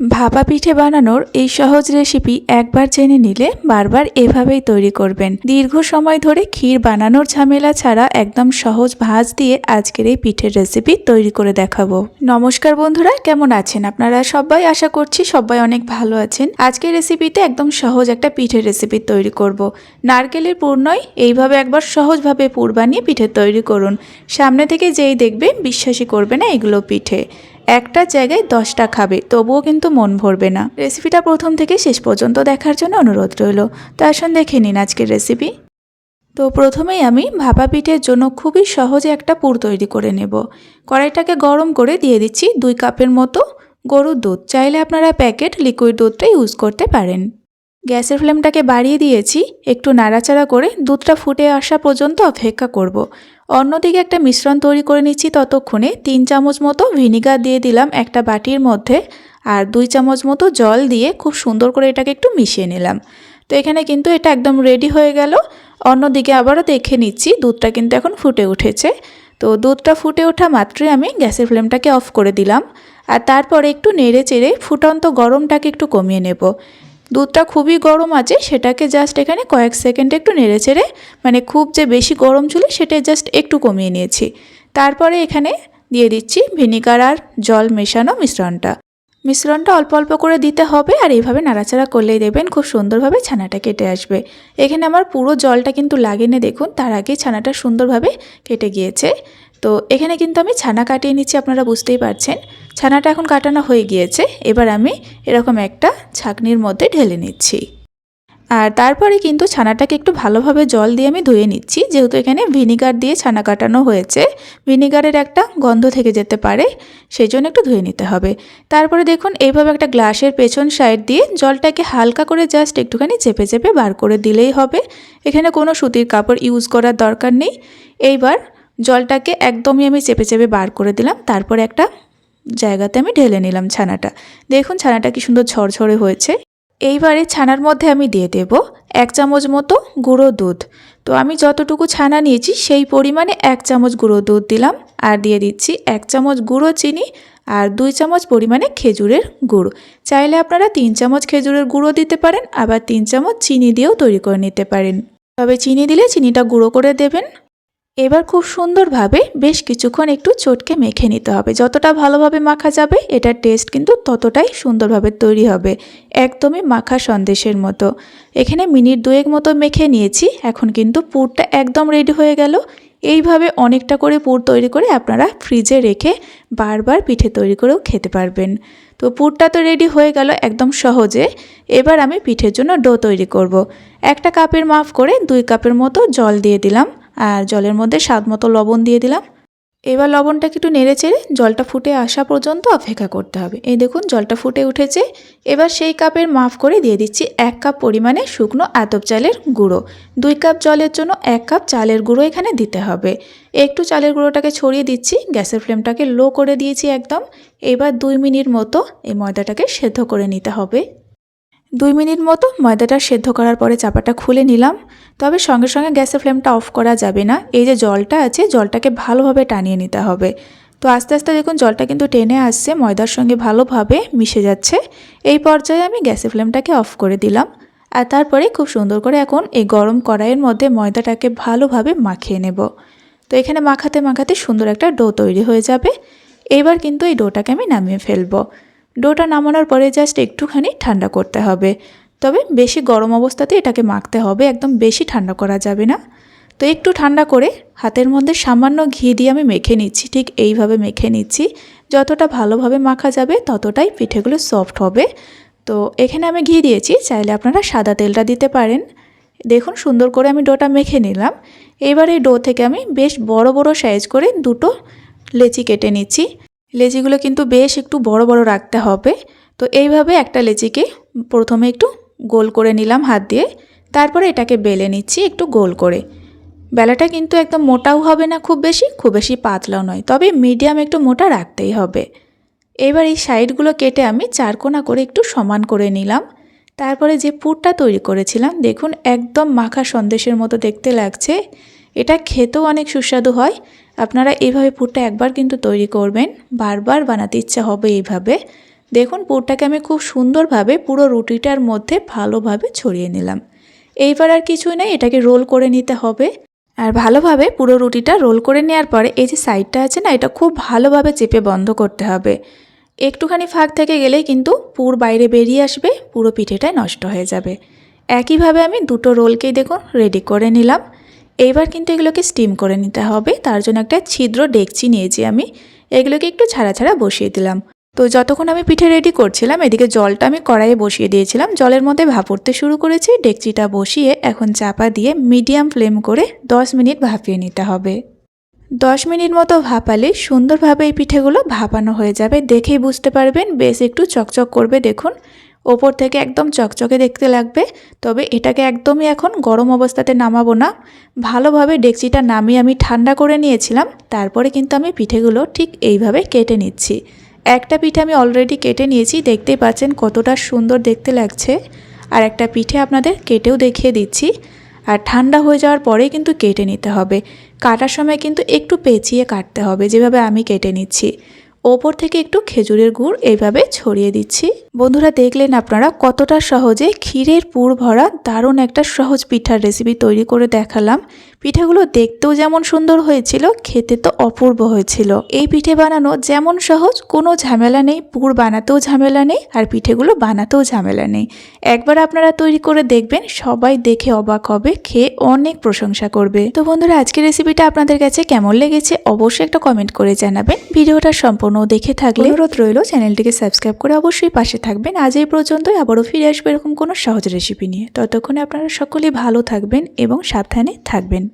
ভাপা পিঠে বানানোর এই সহজ রেসিপি একবার জেনে নিলে বারবার এভাবেই তৈরি করবেন। দীর্ঘ সময় ধরে ক্ষীর বানানোর ঝামেলা ছাড়া একদম সহজ ভাজ দিয়ে আজকের এই পিঠের রেসিপি তৈরি করে দেখাবো। নমস্কার বন্ধুরা, কেমন আছেন আপনারা? সবাই আশা করছি সবাই অনেক ভালো আছেন। আজকের রেসিপিতে একদম সহজ একটা পিঠের রেসিপি তৈরি করব। নারকেলের পুর এইভাবে একবার সহজভাবে পুর বানিয়ে পিঠে তৈরি করুন। সামনে থেকে যেই দেখবে বিশ্বাসই করবে না এগুলো পিঠে। একটা জায়গায় দশটা খাবে, তবুও কিন্তু মন ভরবে না। রেসিপিটা প্রথম থেকে শেষ পর্যন্ত দেখার জন্য অনুরোধ রইল। তো আসুন দেখে নিন আজকের রেসিপি। তো প্রথমেই আমি ভাপা পিঠের জন্য খুবই সহজে একটা পুর তৈরি করে নেব। কড়াইটাকে গরম করে দিয়ে দিচ্ছি দুই কাপের মতো গরুর দুধ। চাইলে আপনারা প্যাকেট লিকুইড দুধটা ইউজ করতে পারেন। গ্যাসের ফ্লেমটাকে বাড়িয়ে দিয়েছি। একটু নাড়াচাড়া করে দুধটা ফুটে আসা পর্যন্ত অপেক্ষা করব। অন্যদিকে একটা মিশ্রণ তৈরি করে নিচ্ছি ততক্ষণে তিন চামচ মতো ভিনিগার দিয়ে দিলাম একটা বাটির মধ্যে আর দুই চামচ মতো জল দিয়ে খুব সুন্দর করে এটাকে একটু মিশিয়ে নিলাম। তো এখানে কিন্তু এটা একদম রেডি হয়ে গেল। অন্যদিকে আবারও দেখে নিচ্ছি দুধটা কিন্তু এখন ফুটে উঠেছে। তো দুধটা ফুটে ওঠা মাত্রই আমি গ্যাসের ফ্লেমটাকে অফ করে দিলাম। আর তারপরে একটু নেড়ে চেড়ে ফুটন্ত গরমটাকে একটু কমিয়ে নেব। দুধটা খুবই গরম আছে, সেটাকে জাস্ট এখানে কয়েক সেকেন্ডে একটু নেড়ে চেড়ে মানে খুব যে বেশি গরম ছিল সেটা জাস্ট একটু কমিয়ে নিয়েছি। তারপরে এখানে দিয়ে দিচ্ছি ভিনিগার আর জল মেশানো মিশ্রণটা। মিশ্রণটা অল্প অল্প করে দিতে হবে আর এইভাবে নাড়াচাড়া করলেই দেবেন খুব সুন্দরভাবে ছানাটা কেটে আসবে। এখানে আমার পুরো জলটা কিন্তু লাগেনি দেখুন তার আগে ছানাটা সুন্দরভাবে কেটে গিয়েছে। তো এখানে কিন্তু আমি ছানা কাটিয়ে নিচ্ছি, আপনারা বুঝতেই পারছেন। ছানাটা এখন কাটানো হয়ে গিয়েছে। এবার আমি এরকম একটা ছাকনির মধ্যে ঢেলে নিচ্ছি। আর তারপরে কিন্তু ছানাটাকে একটু ভালোভাবে জল দিয়ে আমি ধুয়ে নিচ্ছি। যেহেতু এখানে ভিনিগার দিয়ে ছানা কাটানো হয়েছে, ভিনিগারের একটা গন্ধ থেকে যেতে পারে, সেই জন্য একটু ধুয়ে নিতে হবে। তারপরে দেখুন, এইভাবে একটা গ্লাসের পেছন সাইড দিয়ে জলটাকে হালকা করে জাস্ট একটুখানি চেপে চেপে বার করে দিলেই হবে। এখানে কোনো সুতির কাপড় ইউজ করার দরকার নেই। এইবার জলটাকে একদমই আমি চেপে চেপে বার করে দিলাম। তারপর একটা জায়গাতে আমি ঢেলে নিলাম ছানাটা। দেখুন ছানাটা কি সুন্দর ঝরঝরে হয়েছে। এইবারে ছানার মধ্যে আমি দিয়ে দেব এক চামচ মতো গুঁড়ো দুধ। তো আমি যতটুকু ছানা নিয়েছি সেই পরিমাণে এক চামচ গুঁড়ো দুধ দিলাম আর দিয়ে দিচ্ছি এক চামচ গুঁড়ো চিনি আর দুই চামচ পরিমাণে খেজুরের গুঁড়ো। চাইলে আপনারা তিন চামচ খেজুরের গুঁড়ো দিতে পারেন, আবার তিন চামচ চিনি দিয়েও তৈরি করে নিতে পারেন। তবে চিনি দিলে চিনিটা গুঁড়ো করে দেবেন। এবার খুব সুন্দরভাবে বেশ কিছুক্ষণ একটু চটকে মেখে নিতে হবে। যতটা ভালোভাবে মাখা যাবে, এটার টেস্ট কিন্তু ততটাই সুন্দরভাবে তৈরি হবে। একদমই মাখা সন্দেশের মতো। এখানে মিনিট দুয়েক মতো মেখে নিয়েছি, এখন কিন্তু পুরটা একদম রেডি হয়ে গেল। এইভাবে অনেকটা করে পুর তৈরি করে আপনারা ফ্রিজে রেখে বারবার পিঠে তৈরি করেও খেতে পারবেন। তো পুরটা তো রেডি হয়ে গেল একদম সহজে। এবার আমি পিঠের জন্য ডো তৈরি করব। একটা কাপের মাফ করে দুই কাপের মতো জল দিয়ে দিলাম। আর জলের মধ্যে স্বাদ মতো লবণ দিয়ে দিলাম। এবার লবণটাকে একটু নেড়ে চেড়ে জলটা ফুটে আসা পর্যন্ত অপেক্ষা করতে হবে। এই দেখুন, জলটা ফুটে উঠেছে। এবার সেই কাপের মাফ করে দিয়ে দিচ্ছি এক কাপ পরিমাণে শুকনো আতপ চালের গুঁড়ো। দুই কাপ জলের জন্য এক কাপ চালের গুঁড়ো এখানে দিতে হবে। একটু চালের গুঁড়োটাকে ছড়িয়ে দিচ্ছি। গ্যাসের ফ্লেমটাকে লো করে দিয়েছি একদম। এবার দুই মিনিট মতো এই ময়দাটাকে সেদ্ধ করে নিতে হবে। দুই মিনিট মতো ময়দাটা সেদ্ধ করার পরে চাপাটা খুলে নিলাম। তবে সঙ্গে সঙ্গে গ্যাসের ফ্লেমটা অফ করা যাবে না। এই যে জলটা আছে, জলটাকে ভালোভাবে টানিয়ে নিতে হবে। তো আস্তে আস্তে দেখুন, জলটা কিন্তু টেনে আসছে, ময়দার সঙ্গে ভালোভাবে মিশে যাচ্ছে। এই পর্যায়ে আমি গ্যাসের ফ্লেমটাকে অফ করে দিলাম। আর তারপরে খুব সুন্দর করে এখন এই গরম কড়াইয়ের মধ্যে ময়দাটাকে ভালোভাবে মাখিয়ে নেব। তো এখানে মাখাতে মাখাতে সুন্দর একটা ডো তৈরি হয়ে যাবে। এবার কিন্তু এই ডোটাকে আমি নামিয়ে ফেলব। ডোটা নামানোর পরে জাস্ট একটুখানি ঠান্ডা করতে হবে। তবে বেশি গরম অবস্থাতে এটাকে মাখতে হবে, একদম বেশি ঠান্ডা করা যাবে না। তো একটু ঠান্ডা করে হাতের মধ্যে সামান্য ঘি দিয়ে আমি মেখে নিচ্ছি, ঠিক এইভাবে মেখে নিচ্ছি। যতটা ভালোভাবে মাখা যাবে ততটাই পিঠেগুলো সফট হবে। তো এখানে আমি ঘি দিয়েছি, চাইলে আপনারা সাদা তেলটা দিতে পারেন। দেখুন সুন্দর করে আমি ডোটা মেখে নিলাম। এবার এই ডো থেকে আমি বেশ বড় বড় সাইজ করে দুটো লেচি কেটে নিচ্ছি। লেচিগুলো কিন্তু বেশ একটু বড় বড় রাখতে হবে। তো এইভাবে একটা লেচিকে প্রথমে একটু গোল করে নিলাম হাত দিয়ে। তারপরে এটাকে বেলে নিচ্ছি একটু গোল করে। বেলাটা কিন্তু একদম মোটাও হবে না খুব বেশি খুব বেশি পাতলাও নয়, তবে মিডিয়াম একটু মোটা রাখতেই হবে। এবার এই সাইডগুলো কেটে আমি চারকোনা করে একটু সমান করে নিলাম। তারপরে যে পুরটা তৈরি করেছিলাম, দেখুন একদম মাখা সন্দেশের মতো দেখতে লাগছে। এটা খেতেও অনেক সুস্বাদু হয় আপনারা এইভাবে পুরটা একবার কিন্তু তৈরি করবেন। বারবার বানাতে ইচ্ছা হবে এইভাবে। দেখুন, পুরটাকে আমি খুব সুন্দরভাবে পুরো রুটিটার মধ্যে ভালোভাবে ছড়িয়ে নিলাম। এইবার আর কিছুই নেই এটাকে রোল করে নিতে হবে। আর ভালোভাবে পুরো রুটিটা রোল করে নেওয়ার পরে এই যে সাইডটা আছে না, এটা খুব ভালোভাবে চেপে বন্ধ করতে হবে। একটুখানি ফাঁক থেকে গেলেই কিন্তু পুর বাইরে বেরিয়ে আসবে, পুরো পিঠেটাই নষ্ট হয়ে যাবে। একইভাবে আমি দুটো রোলকেই দেখুন, রেডি করে নিলাম। এইবার কিন্তু এগুলোকে স্টিম করে নিতে হবে। তার জন্য একটা ছিদ্র ডেকচি নিয়েছি আমি। এগুলোকে একটু ছাড়া ছাড়া বসিয়ে দিলাম। তো যতক্ষণ আমি পিঠে রেডি করছিলাম, এদিকে জলটা আমি কড়াইয়ে বসিয়ে দিয়েছিলাম। জলের মধ্যে ভাপড়তে শুরু করেছি। ডেকচিটা বসিয়ে এখন চাপা দিয়ে মিডিয়াম ফ্লেম করে 10 মিনিট ভাপিয়ে নিতে হবে। দশ মিনিট মতো ভাপালে সুন্দরভাবে এই পিঠেগুলো ভাপানো হয়ে যাবে। দেখেই বুঝতে পারবেন, বেশ একটু চকচক করবে। দেখুন ওপর থেকে একদম চকচকে দেখতে লাগবে, তবে এটাকে একদমই এখন গরম অবস্থাতে নামাবো না। ভালোভাবে ডেকচিটা নামিয়ে আমি ঠান্ডা করে নিয়েছিলাম, তারপরে কিন্তু আমি পিঠেগুলো ঠিক এইভাবে কেটে নিচ্ছি। একটা পিঠে আমি অলরেডি কেটে নিয়েছি, দেখতেই পাচ্ছেন কতটা সুন্দর দেখতে লাগছে। আর একটা পিঠে আপনাদের কেটেও দেখিয়ে দিচ্ছি। আর ঠান্ডা হয়ে যাওয়ার পরেই কিন্তু কেটে নিতে হবে। কাটার সময় কিন্তু একটু পেঁচিয়ে কাটতে হবে, যেভাবে আমি কেটে নিচ্ছি। ওপর থেকে একটু খেজুরের গুড় এইভাবে ছড়িয়ে দিচ্ছি। বন্ধুরা দেখলেন আপনারা কতটা সহজে ক্ষীরের পুর ভরা দারুণ একটা সহজ পিঠার রেসিপি তৈরি করে দেখালাম। পিঠেগুলো দেখতেও যেমন সুন্দর হয়েছিল, খেতে তো অপূর্ব হয়েছিল। এই পিঠে বানানো যেমন সহজ, কোনো ঝামেলা নেই। পুর বানাতেও ঝামেলা নেই আর পিঠেগুলো বানাতেও ঝামেলা নেই। একবার আপনারা তৈরি করে দেখবেন, সবাই দেখে অবাক হবে, খেয়ে অনেক প্রশংসা করবে। তো বন্ধুরা, আজকের রেসিপিটা আপনাদের কাছে কেমন লেগেছে অবশ্যই একটা কমেন্ট করে জানাবেন। ভিডিওটা সম্পূর্ণ দেখে থাকলে অনুরোধ রইল, চ্যানেলটিকে সাবস্ক্রাইব করে অবশ্যই পাশে থাকবেন। আজ এই পর্যন্তই, আবারও ফিরে আসবে এরকম কোনো সহজ রেসিপি নিয়ে। ততক্ষণে আপনারা সকলেই ভালো থাকবেন এবং সাবধানে থাকবেন।